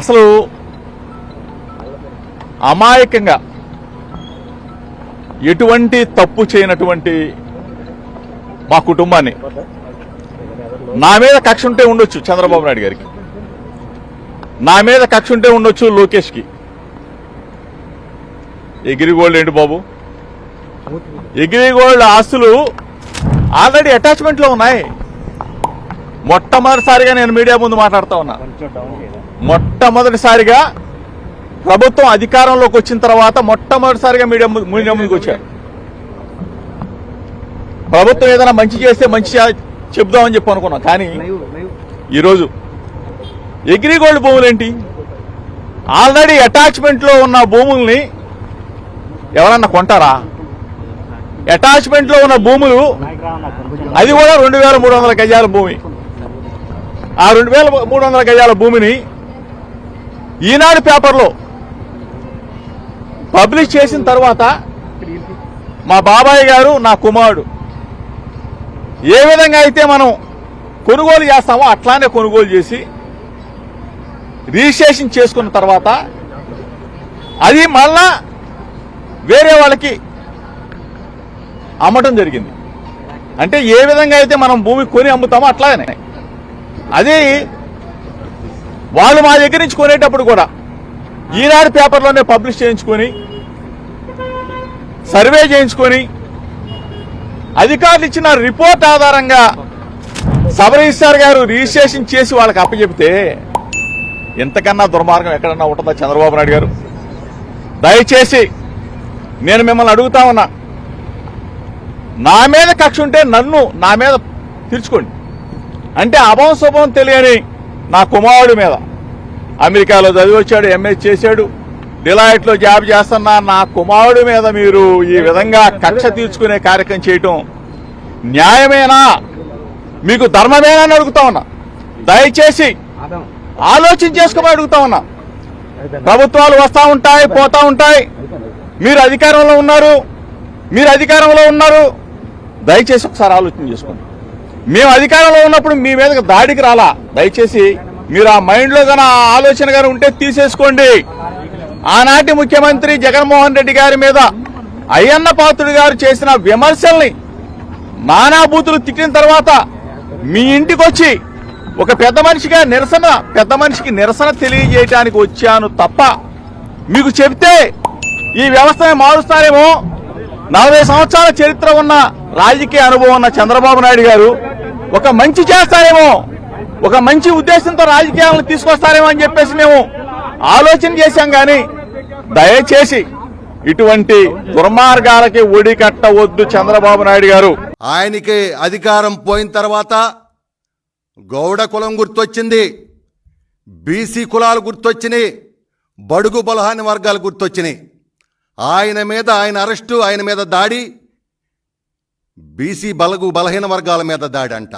అసలు అమాయకంగా ఎటువంటి తప్పు చేయనటువంటి మా కుటుంబాన్ని నా మీద కక్ష ఉంటే ఉండొచ్చు చంద్రబాబు నాయుడు గారికి. నా మీద కక్ష ఉంటే ఉండొచ్చు లోకేష్కి. ఎగిరిగోల్డ్ ఏంటి బాబు? ఎగిరిగోల్డ్ ఆస్తులు ఆల్రెడీ అటాచ్మెంట్లో ఉన్నాయి. మొట్టమొదటిసారిగా నేను మీడియా ముందు మాట్లాడుతా ఉన్నా. మొట్టమొదటిసారిగా ప్రభుత్వం అధికారంలోకి వచ్చిన తర్వాత మొట్టమొదటిసారిగా మీడియా మీడియా ముందుకు వచ్చారు. ప్రభుత్వం ఏదైనా మంచి చేస్తే మంచి చెప్దామని చెప్పి అనుకున్నాం. కానీ ఈరోజు ఎగ్రిగోల్డ్ భూములేంటి? ఆల్రెడీ అటాచ్మెంట్లో ఉన్న భూముల్ని ఎవరన్నా కొంటారా? అటాచ్మెంట్లో ఉన్న భూములు అది కూడా రెండు వేల మూడు వందల గజాల భూమి. ఆ రెండు వేల మూడు వందల గజాల భూమిని ఈనాడు పేపర్లో పబ్లిష్ చేసిన తర్వాత మా బాబాయ్ గారు నా కుమారుడు ఏ విధంగా అయితే మనం కొనుగోలు చేస్తామో అట్లానే కొనుగోలు చేసి రిజిస్ట్రేషన్ చేసుకున్న తర్వాత అది మళ్ళా వేరే వాళ్ళకి అమ్మటం జరిగింది. అంటే ఏ విధంగా అయితే మనం భూమి కొని అమ్ముతామో అట్లానే అది వాళ్ళు మా దగ్గర నుంచి కొనేటప్పుడు కూడా ఈనాడు పేపర్లోనే పబ్లిష్ చేయించుకొని సర్వే చేయించుకొని అధికారులు ఇచ్చిన రిపోర్ట్ ఆధారంగా సబ్ రిజిస్టార్ గారు రిజిస్ట్రేషన్ చేసి వాళ్ళకి అప్పచెబితే ఎంతకన్నా దుర్మార్గం ఎక్కడన్నా ఉంటుందా చంద్రబాబు నాయుడు గారు? దయచేసి నేను మిమ్మల్ని అడుగుతా ఉన్నా. నా మీద కక్ష ఉంటే నన్ను నా మీద తీర్చుకోండి అంటే అభం శుభం తెలియని నా కుమారుడి మీద. అమెరికాలో చదివి వచ్చాడు ఎంఎస్ చేశాడు. డిలాయిట్లో జాబ్ చేస్తున్న నా కుమారుడి మీద మీరు ఈ విధంగా కక్ష తీర్చుకునే కార్యక్రమం చేయటం న్యాయమేనా? మీకు ధర్మమేనా అని అడుగుతా ఉన్నా. దయచేసి ఆలోచన చేసుకోమని అడుగుతా ఉన్నా. ప్రభుత్వాలు వస్తూ ఉంటాయి పోతా ఉంటాయి. మీరు అధికారంలో ఉన్నారు మీరు అధికారంలో ఉన్నారు. దయచేసి ఒకసారి ఆలోచన చేసుకోండి మేము అధికారంలో ఉన్నప్పుడు మీ మీదకి దాడికి రాలా? దయచేసి మీరు ఆ మైండ్లో లో ఆలోచన గారు ఉంటే తీసేసుకోండి. ఆనాటి ముఖ్యమంత్రి జగన్మోహన్ రెడ్డి గారి మీద అయ్యన్న పాత్రుడు గారు చేసిన విమర్శల్ని మానాభూతులు తిట్టిన తర్వాత మీ ఇంటికి వచ్చి ఒక పెద్ద మనిషిగా నిరసన పెద్ద మనిషికి నిరసన తెలియజేయడానికి వచ్చాను తప్ప మీకు చెప్తే ఈ వ్యవస్థని మారుస్తారేమో? నలభై సంవత్సరాల చరిత్ర ఉన్న రాజకీయ అనుభవం ఉన్న చంద్రబాబు నాయుడు గారు ఒక మంచి చేస్తారేమో ఒక మంచి ఉద్దేశంతో రాజకీయాలను తీసుకొస్తారేమో అని చెప్పేసి మేము ఆలోచన చేశాం కానీ దయచేసి ఇటువంటి దుర్మార్గాలకి ఒడి కట్టవద్దు చంద్రబాబు నాయుడు గారు. ఆయనకి అధికారం పోయిన తర్వాత గౌడ కులం గుర్తొచ్చింది బీసీ కులాలు గుర్తొచ్చినాయి బడుగు బలహాని వర్గాలు గుర్తొచ్చినాయి. ఆయన మీద ఆయన అరెస్టు ఆయన మీద దాడి బీసీ బలగు బలహీన వర్గాల మీద దాడి అంట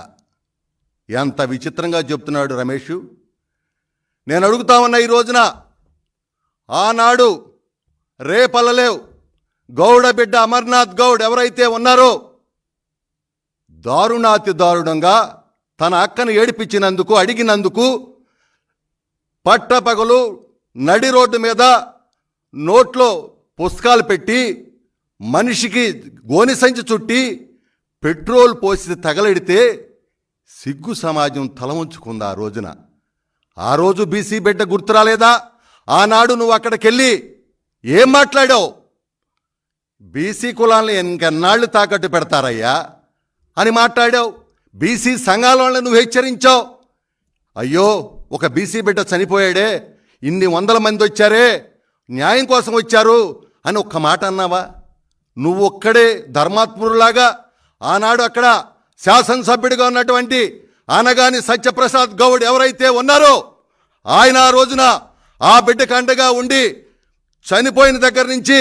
ఎంత విచిత్రంగా చెప్తున్నాడు రమేష్. నేను అడుగుతా ఉన్న ఈ రోజున ఆనాడు రేపల్లలేవ్ గౌడ బిడ్డ అమర్నాథ్ గౌడ్ ఎవరైతే ఉన్నారో దారుణాతి దారుణంగా తన అక్కను ఏడిపించినందుకు అడిగినందుకు పట్టపగలు నడి రోడ్డు మీద నోట్లో పుస్తకాలు పెట్టి మనిషికి గోని సంచి చుట్టి పెట్రోల్ పోసి తగలెడితే సిగ్గు సమాజం తల ఉంచుకుందా ఆ రోజున. ఆ రోజు బీసీ బిడ్డ గుర్తురాలేదా? ఆనాడు నువ్వు అక్కడికెళ్ళి ఏం మాట్లాడావు? బీసీ కులాలను ఇంకెన్నాళ్ళు తాకట్టు పెడతారయ్యా అని మాట్లాడావు. బీసీ సంఘాల వాళ్ళని నువ్వు హెచ్చరించావు. అయ్యో ఒక బీసీ బిడ్డ చనిపోయాడే ఇన్ని వందల మంది వచ్చారే న్యాయం కోసం వచ్చారు అని ఒక్క మాట అన్నావా? నువ్వు ఒక్కడే ధర్మాత్మురులాగా ఆనాడు అక్కడ శాసనసభ్యుడిగా ఉన్నటువంటి ఆనగాని సత్యప్రసాద్ గౌడ్ ఎవరైతే ఉన్నారో ఆయన ఆ రోజున ఆ బిడ్డకు అండగా ఉండి చనిపోయిన దగ్గర నుంచి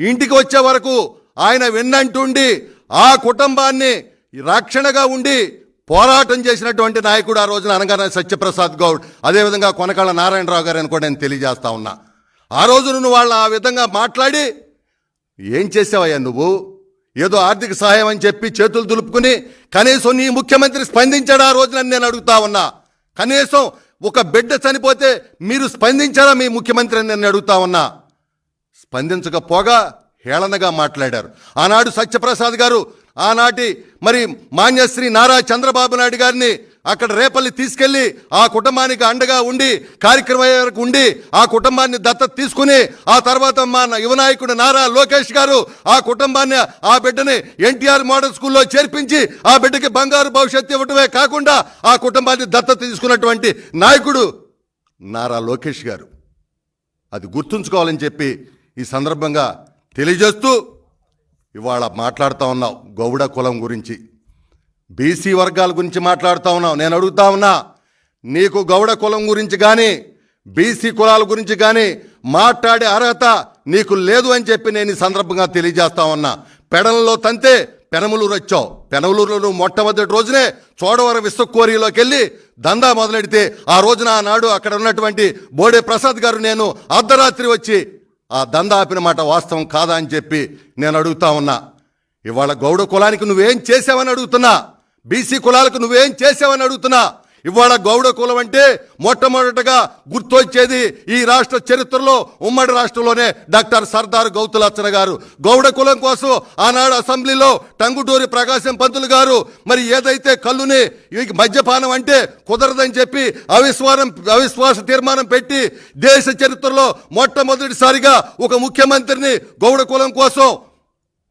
ఇంటికి వచ్చే వరకు ఆయన వెన్నంటుండి ఆ కుటుంబాన్ని రక్షణగా ఉండి పోరాటం చేసినటువంటి నాయకుడు ఆ రోజున అనగానే సత్యప్రసాద్ గౌడ్. అదేవిధంగా కొనకాళ్ళ నారాయణరావు గారు అని కూడా నేను తెలియజేస్తా ఉన్నా. ఆ రోజు నువ్వు వాళ్ళు ఆ విధంగా మాట్లాడి ఏం చేసావయ్యా నువ్వు? ఏదో ఆర్థిక సహాయం అని చెప్పి చేతులు దులుపుకుని కనీసం నీ ముఖ్యమంత్రి స్పందించాడా ఆ రోజున నేను అడుగుతా ఉన్నా? కనీసం ఒక బిడ్డ చనిపోతే మీరు స్పందించారా మీ ముఖ్యమంత్రి అని నేను అడుగుతా ఉన్నా? స్పందించకపోగా హేళనగా మాట్లాడారు. ఆనాడు సత్యప్రసాద్ గారు ఆనాటి మరి మాన్యశ్రీ నారా చంద్రబాబు నాయుడు గారిని అక్కడ రేపల్లి తీసుకెళ్ళి ఆ కుటుంబానికి అండగా ఉండి కార్యక్రమం వరకు ఉండి ఆ కుటుంబాన్ని దత్తత తీసుకుని ఆ తర్వాత మా యువనాయకుడు నారా లోకేష్ గారు ఆ కుటుంబాన్ని ఆ బిడ్డని ఎన్టీఆర్ మోడల్ స్కూల్లో చేర్పించి ఆ బిడ్డకి బంగారు భవిష్యత్తు ఇవ్వటమే కాకుండా ఆ కుటుంబాన్ని దత్తత తీసుకున్నటువంటి నాయకుడు నారా లోకేష్ గారు. అది గుర్తుంచుకోవాలని చెప్పి ఈ సందర్భంగా తెలియజేస్తూ ఇవాళ మాట్లాడుతూ ఉన్నావు గౌడ కులం గురించి. బీసీ వర్గాల గురించి మాట్లాడుతూ ఉన్నావు. నేను అడుగుతా ఉన్నా నీకు గౌడ కులం గురించి కానీ బీసీ కులాల గురించి కానీ మాట్లాడే అర్హత నీకు లేదు అని చెప్పి నేను ఈ సందర్భంగా తెలియజేస్తా ఉన్నా. పెడలలో తంతే పెనమలూరు వచ్చావు. పెనమలూరులో నువ్వు మొట్టమొదటి రోజునే చోడవరం విశ్వకోరిలోకి వెళ్ళి దందా మొదలెడితే ఆ రోజున ఆనాడు అక్కడ ఉన్నటువంటి బోడే ప్రసాద్ గారు నేను అర్ధరాత్రి వచ్చి ఆ దందా ఆపిన మాట వాస్తవం కాదా అని చెప్పి నేను అడుగుతా ఉన్నా. ఇవాళ గౌడ కులానికి నువ్వేం చేసావని అడుగుతున్నా. బీసీ కులాలకు నువ్వేం చేసావని అడుగుతున్నా. ఇవాళ గౌడ కులం అంటే మొట్టమొదటగా గుర్తొచ్చేది ఈ రాష్ట్ర చరిత్రలో ఉమ్మడి రాష్ట్రంలోనే డాక్టర్ సర్దార్ గౌతులచ్చన గారు. గౌడ కులం కోసం ఆనాడు అసెంబ్లీలో టంగుటూరి ప్రకాశం పంతులు గారు మరి ఏదైతే కళ్ళుని ఈ మద్యపానం అంటే కుదరదని చెప్పి అవిశ్వాసం అవిశ్వాస తీర్మానం పెట్టి దేశ చరిత్రలో మొట్టమొదటిసారిగా ఒక ముఖ్యమంత్రిని గౌడ కులం కోసం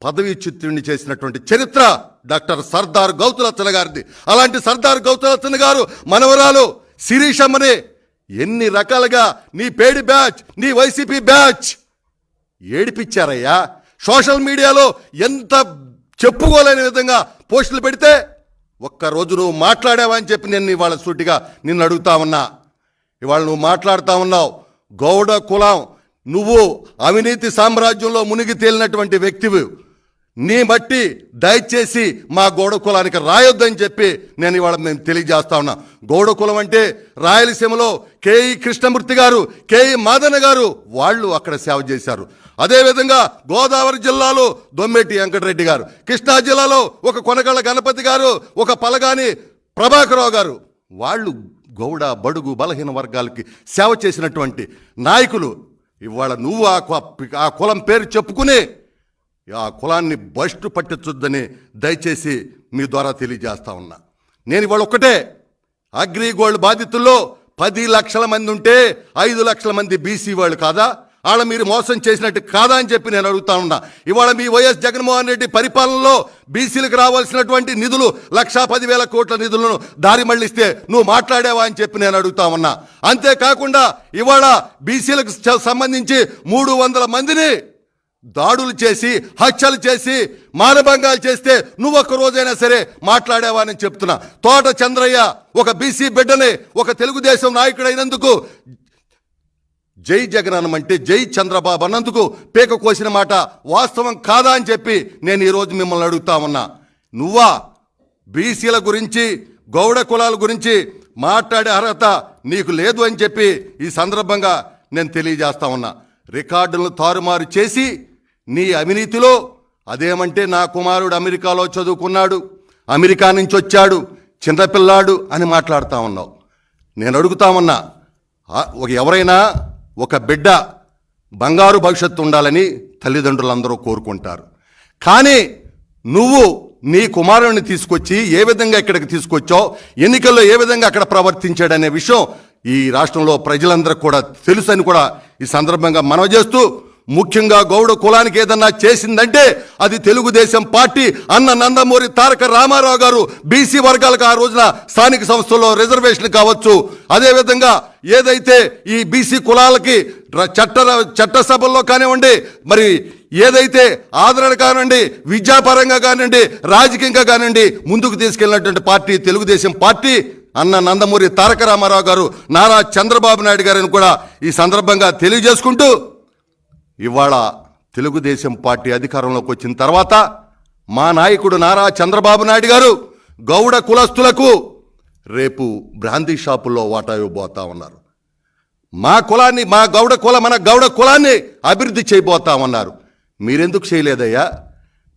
పదవి చేసినటువంటి చరిత్ర డాక్టర్ సర్దార్ గౌతులచ్చన గారిది. అలాంటి సర్దార్ గౌతులచ్చన గారు మనవరాలు శిరీషమ్మని ఎన్ని రకాలుగా నీ పేడి బ్యాచ్ నీ వైసీపీ బ్యాచ్ ఏడిపించారయ్యా. సోషల్ మీడియాలో ఎంత చెప్పుకోలేని విధంగా పోస్టులు పెడితే ఒక్కరోజు నువ్వు మాట్లాడావా అని చెప్పి నేను ఇవాళ సూటిగా నిన్ను అడుగుతా ఉన్నా. ఇవాళ నువ్వు మాట్లాడుతూ ఉన్నావు. గౌడ కులం నువ్వు అవినీతి సామ్రాజ్యంలో మునిగి తేలినటువంటి వ్యక్తివి. నీ బట్టి దయచేసి మా గౌడ కులానికి రాయొద్దని చెప్పి నేను ఇవాళ మేము తెలియజేస్తా ఉన్నా. గౌడ కులం అంటే రాయలసీమలో కేఈ కృష్ణమూర్తి గారు కేఈ మాదన గారు వాళ్ళు అక్కడ సేవ చేశారు. అదేవిధంగా గోదావరి జిల్లాలో దొమ్మేటి వెంకటరెడ్డి గారు కృష్ణా జిల్లాలో ఒక కొనగళ్ళ గణపతి గారు ఒక పలగాని ప్రభాకరరావు గారు వాళ్ళు గౌడ బడుగు బలహీన వర్గాలకి సేవ చేసినటువంటి నాయకులు. ఇవాళ నువ్వు ఆ ఆ కులం పేరు చెప్పుకునే ఆ కులాన్ని బస్టు పట్టించొద్దని దయచేసి మీ ద్వారా తెలియజేస్తా ఉన్నా. నేను ఇవాళ ఒక్కటే. అగ్రిగోల్డ్ బాధితుల్లో పది లక్షల మంది ఉంటే ఐదు లక్షల మంది బీసీ వాళ్ళు కాదా? వాళ్ళ మీరు మోసం చేసినట్టు కాదా అని చెప్పి నేను అడుగుతా ఉన్నా. ఇవాళ మీ వైఎస్ జగన్మోహన్ రెడ్డి పరిపాలనలో బీసీలకు రావాల్సినటువంటి నిధులు లక్షా పదివేల కోట్ల నిధులను దారి మళ్ళిస్తే నువ్వు మాట్లాడావా అని చెప్పి నేను అడుగుతా ఉన్నా. అంతేకాకుండా ఇవాళ బీసీలకు సంబంధించి మూడు వందల మందిని దాడులు చేసి హత్యలు చేసి మానభంగాలు చేస్తే నువ్వు ఒక్క రోజైనా సరే మాట్లాడావా అని చెప్తున్నా. తోట చంద్రయ్య ఒక బీసీ బిడ్డని ఒక తెలుగుదేశం నాయకుడైనందుకు జై జగన్ అంటే జై చంద్రబాబు అన్నందుకు పేక కోసిన మాట వాస్తవం కాదా అని చెప్పి నేను ఈరోజు మిమ్మల్ని అడుగుతా ఉన్నా. నువ్వా బీసీల గురించి గౌడ కులాల గురించి మాట్లాడే అర్హత నీకు లేదు అని చెప్పి ఈ సందర్భంగా నేను తెలియజేస్తా ఉన్నా. రికార్డులను తారుమారు చేసి నీ అవినీతిలో అదేమంటే నా కుమారుడు అమెరికాలో చదువుకున్నాడు అమెరికా నుంచి వచ్చాడు చిన్నపిల్లాడు అని మాట్లాడుతా ఉన్నావు. నేను అడుగుతా ఉన్నా ఒక ఎవరైనా ఒక బిడ్డ బంగారు భవిష్యత్తు ఉండాలని తల్లిదండ్రులందరూ కోరుకుంటారు. కానీ నువ్వు నీ కుమారుడిని తీసుకొచ్చి ఏ విధంగా ఇక్కడికి తీసుకొచ్చావు ఎన్నికల్లో ఏ విధంగా అక్కడ ప్రవర్తించాడనే విషయం ఈ రాష్ట్రంలో ప్రజలందరికీ కూడా తెలుసని కూడా ఈ సందర్భంగా మనవి చేస్తూ ముఖ్యంగా గౌడ కులానికి ఏదన్నా చేసిందంటే అది తెలుగుదేశం పార్టీ అన్న నందమూరి తారక రామారావు గారు బీసీ వర్గాలకు ఆ రోజున స్థానిక సంస్థల్లో రిజర్వేషన్ కావచ్చు. అదేవిధంగా ఏదైతే ఈ బీసీ కులాలకి చట్ట చట్టసభల్లో కానివ్వండి మరి ఏదైతే ఆదరణ కానివ్వండి విద్యాపరంగా కానివ్వండి రాజకీయంగా కానివ్వండి ముందుకు తీసుకెళ్ళినటువంటి పార్టీ తెలుగుదేశం పార్టీ అన్న నందమూరి తారక రామారావు గారు నారా చంద్రబాబు నాయుడు గారిని కూడా ఈ సందర్భంగా తెలియజేసుకుంటూ ఇవాళ తెలుగుదేశం పార్టీ అధికారంలోకి వచ్చిన తర్వాత మా నాయకుడు నారా చంద్రబాబు నాయుడు గారు గౌడ కులస్తులకు రేపు బ్రాందీ షాపుల్లో వాటా ఇవ్వబోతా ఉన్నారు. మా కులాన్ని మా గౌడ కుల మన గౌడ కులాన్ని అభివృద్ధి చేయబోతా ఉన్నారు. మీరెందుకు చేయలేదయ్యా?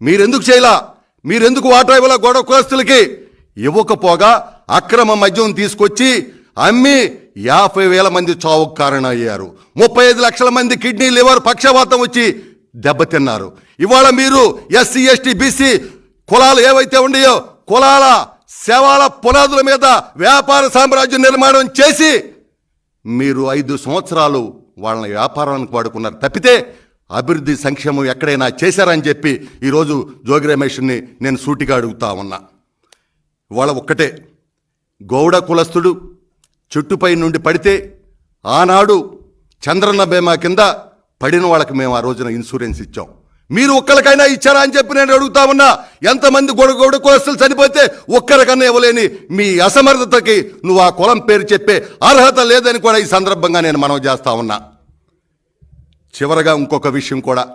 మీరెందుకు చేయలా? మీరెందుకు వాటా ఇవ్వాల గౌడ కులస్తులకి? ఇవ్వకపోగా అక్రమ మద్యం తీసుకొచ్చి అమ్మి యాభై వేల మంది చావుకు కారణం అయ్యారు ముప్పై ఐదు లక్షల మంది కిడ్నీ లివర్ పక్షవాతం వచ్చి దెబ్బతిన్నారు. ఇవాళ మీరు ఎస్సీ ఎస్టీ బీసీ కులాలు ఏవైతే ఉన్నాయో కులాల శవాల పునాదుల మీద వ్యాపార సామ్రాజ్యం నిర్మాణం చేసి మీరు ఐదు సంవత్సరాలు వాళ్ళని వ్యాపారానికి వాడుకున్నారు. తప్పితే అభివృద్ధి సంక్షేమం ఎక్కడైనా చేశారని చెప్పి ఈరోజు జోగి రమేష్ని నేను సూటిగా అడుగుతా ఉన్నా. వాళ్ళ ఒక్కటే గౌడ కులస్థుడు చెట్టుపై నుండి పడితే ఆనాడు చంద్రన్న బీమా కింద పడిన వాళ్ళకి మేము ఆ రోజున ఇన్సూరెన్స్ ఇచ్చాం. మీరు ఒక్కరికైనా ఇచ్చారా అని చెప్పి నేను అడుగుతా ఉన్నా. ఎంతమంది గొడ కులస్తులు చనిపోతే ఒక్కరికన్నా ఇవ్వలేని మీ అసమర్థతకి నువ్వు ఆ కులం పేరు చెప్పే అర్హత లేదని కూడా ఈ సందర్భంగా నేను మనవి చేస్తా ఉన్నా. చివరగా ఇంకొక విషయం కూడా.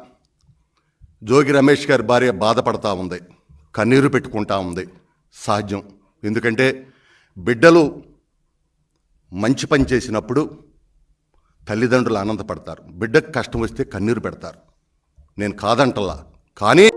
జోగి రమేష్ గారి భార్య బాధపడతా ఉంది. కన్నీరు పెట్టుకుంటా ఉంది. సహజం ఎందుకంటే బిడ్డలు మంచి పని చేసినప్పుడు తల్లిదండ్రులు ఆనందపడతారు. బిడ్డకు కష్టం వస్తే కన్నీరు పెడతారు. నేను కాదంటలా. కానీ